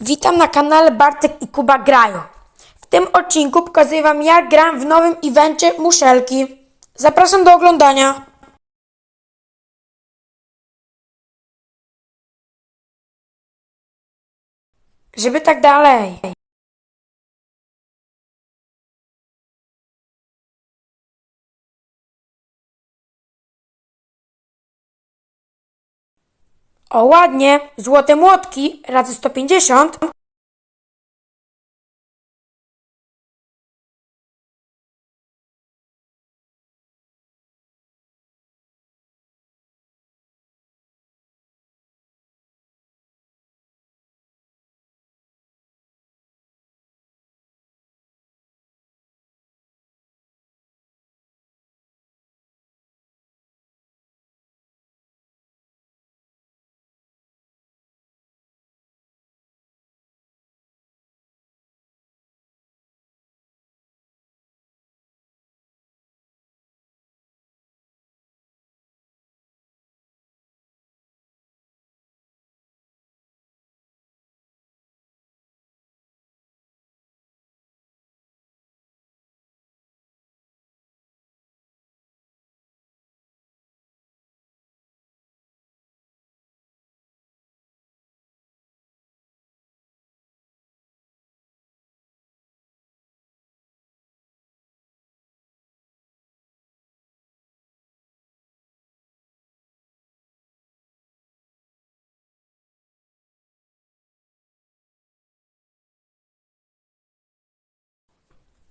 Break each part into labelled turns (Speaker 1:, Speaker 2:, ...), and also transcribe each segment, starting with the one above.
Speaker 1: Witam na kanale Bartek i Kuba Grają. W tym odcinku pokazuję Wam jak gram w nowym evencie Muszelki. Zapraszam do oglądania. Żeby tak dalej. O ładnie, złote młotki razy 150.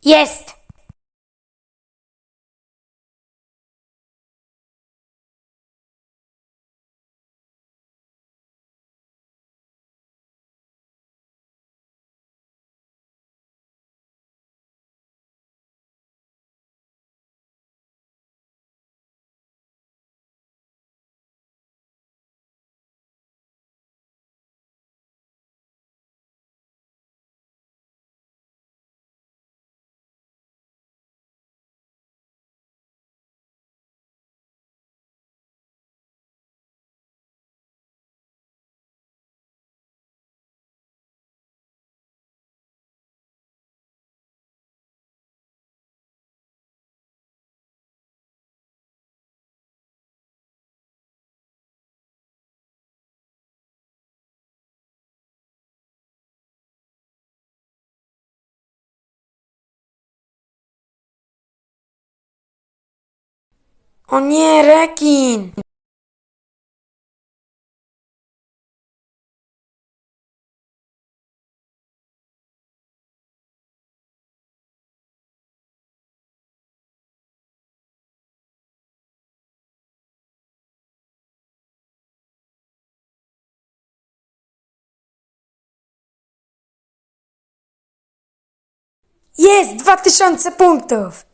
Speaker 1: Jest! O nie, rekin! Jest! 2000 punktów!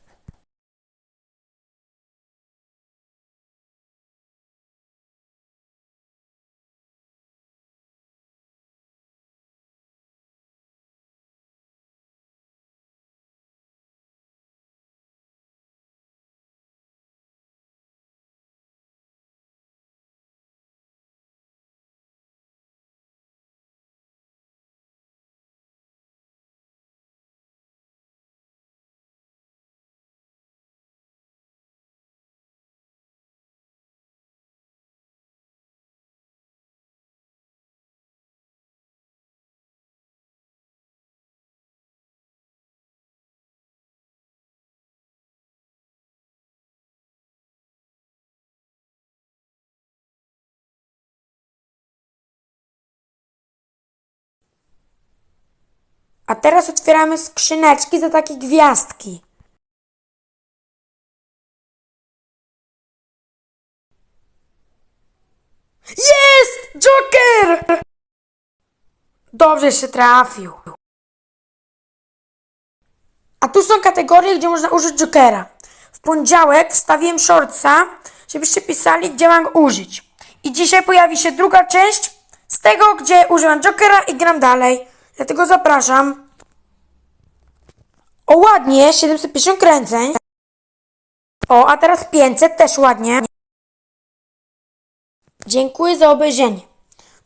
Speaker 1: A teraz otwieramy skrzyneczki za takie gwiazdki. Jest! Joker! Dobrze się trafił. A tu są kategorie, gdzie można użyć Jokera. W poniedziałek wstawiłem shortsa, żebyście pisali, gdzie mam go użyć. I dzisiaj pojawi się druga część z tego, gdzie używam Jokera i gram dalej. Dlatego zapraszam. O, ładnie, 750 kręceń. O, a teraz 500, też ładnie. Dziękuję za obejrzenie.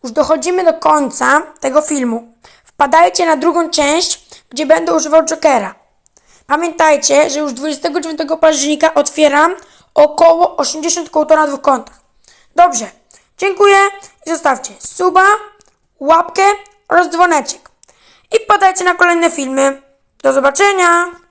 Speaker 1: Już dochodzimy do końca tego filmu. wpadajcie na drugą część, gdzie będę używał Jokera. Pamiętajcie, że już 29 października otwieram około 80 kołto na dwóch kontach. Dobrze, dziękuję i zostawcie suba, łapkę oraz dzwoneczek. I podajcie na kolejne filmy. Zobaczenia!